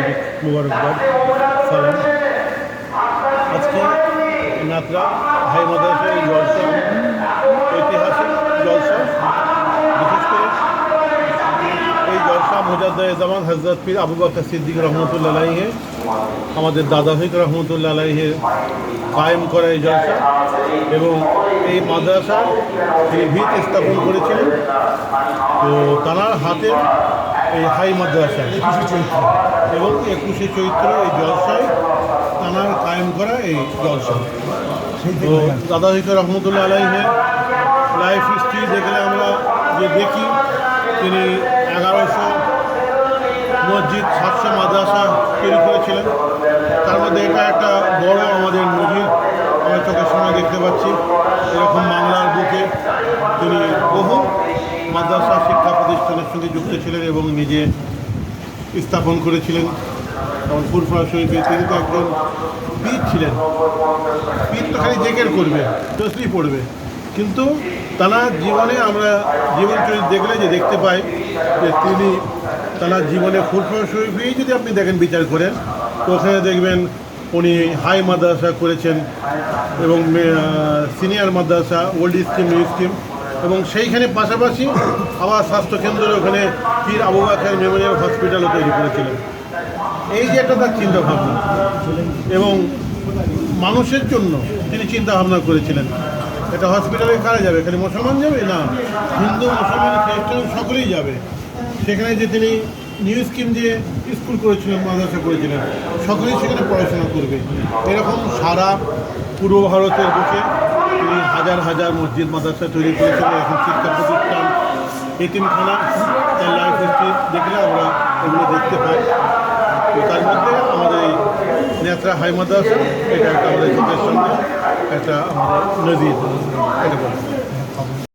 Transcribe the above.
আন্তরিক মুবারকবাদ সালাম আজকে নাতরা হাই মাদ্রাসা জলসা ঐতিহাসিক জলসা বিশেষ করে এই জলসা মুজাদ্দা জামান হজরত পীর আবু বকর সিদ্দিক রহমতুল্লাহ আলাইহে আমাদের দাদা ভাইক রহমতুল্লাহ আলাইহে কায়েম করা এই জলসা এবং এই মাদ্রাসা তিনি ভিত স্থাপন করেছিলেন তো তাঁর হাতে এই হাই মাদ্রাসা, একুশে চৈত্র। এবং একুশে চৈত্র এই জলসায় তাঁর কায়েম করা এই জলসা। তো দাদা হিসেবে রহমতুল্লাহ আলাইহে লাইফ হিস্ট্রি দেখলে আমরা যে দেখি, তিনি এগারোশো মসজিদ, সাতশো মাদ্রাসা তৈরি করেছিলেন। তার মধ্যে এটা একটা বড় সঙ্গে যুক্ত ছিলেন এবং নিজে স্থাপন করেছিলেন। যেমন ফুরফুরা শরীফে তিনি তো একজন পীর ছিলেন। পীর তো খালি জেকের করবে তসলি পড়বে। কিন্তু তারা জীবনে আমরা জীবন চরিত্র দেখলে যে দেখতে পাই যে তিনি তার জীবনে ফুরফুরা শরীফেই যদি আপনি দেখেন বিচার করেন, তো ওখানে দেখবেন উনি হাই মাদ্রাসা করেছেন এবং সিনিয়র মাদ্রাসা, ওল্ড স্কিম, নিউ স্কিম। এবং সেইখানে পাশাপাশি আবার স্বাস্থ্যকেন্দ্র ওখানে পীর আবু বাকর মেমোরিয়াল হসপিটালও তৈরি করেছিলেন। এই যে একটা তার চিন্তাভাবনা এবং মানুষের জন্য তিনি চিন্তা ভাবনা করেছিলেন, এটা হসপিটালে কারা যাবে খালি মুসলমান যাবে? না, হিন্দু, মুসলমান, খ্রিস্টান সকলেই যাবে। সেখানে যে তিনি নিউ স্কিম দিয়ে স্কুল করেছিলেন, মাদ্রাসা করেছিলেন, সকলেই সেখানে পড়াশোনা করবে। এরকম সারা পূর্ব ভারতের বুকে তিনি হাজার হাজার মসজিদ, মাদ্রাসা তৈরি করেছিলেন এখন শিক্ষা প্রতিষ্ঠান, এতিমখানা, তার লাইফ হিস্ট্রি দেখলে আমরা এগুলো দেখতে পাই। তো তার মধ্যে আমাদের এই নেত্রা হাই মাদ্রাসা, এটা একটা আমাদের চোখের সঙ্গে একটা আমাদের নদী এটা বলে।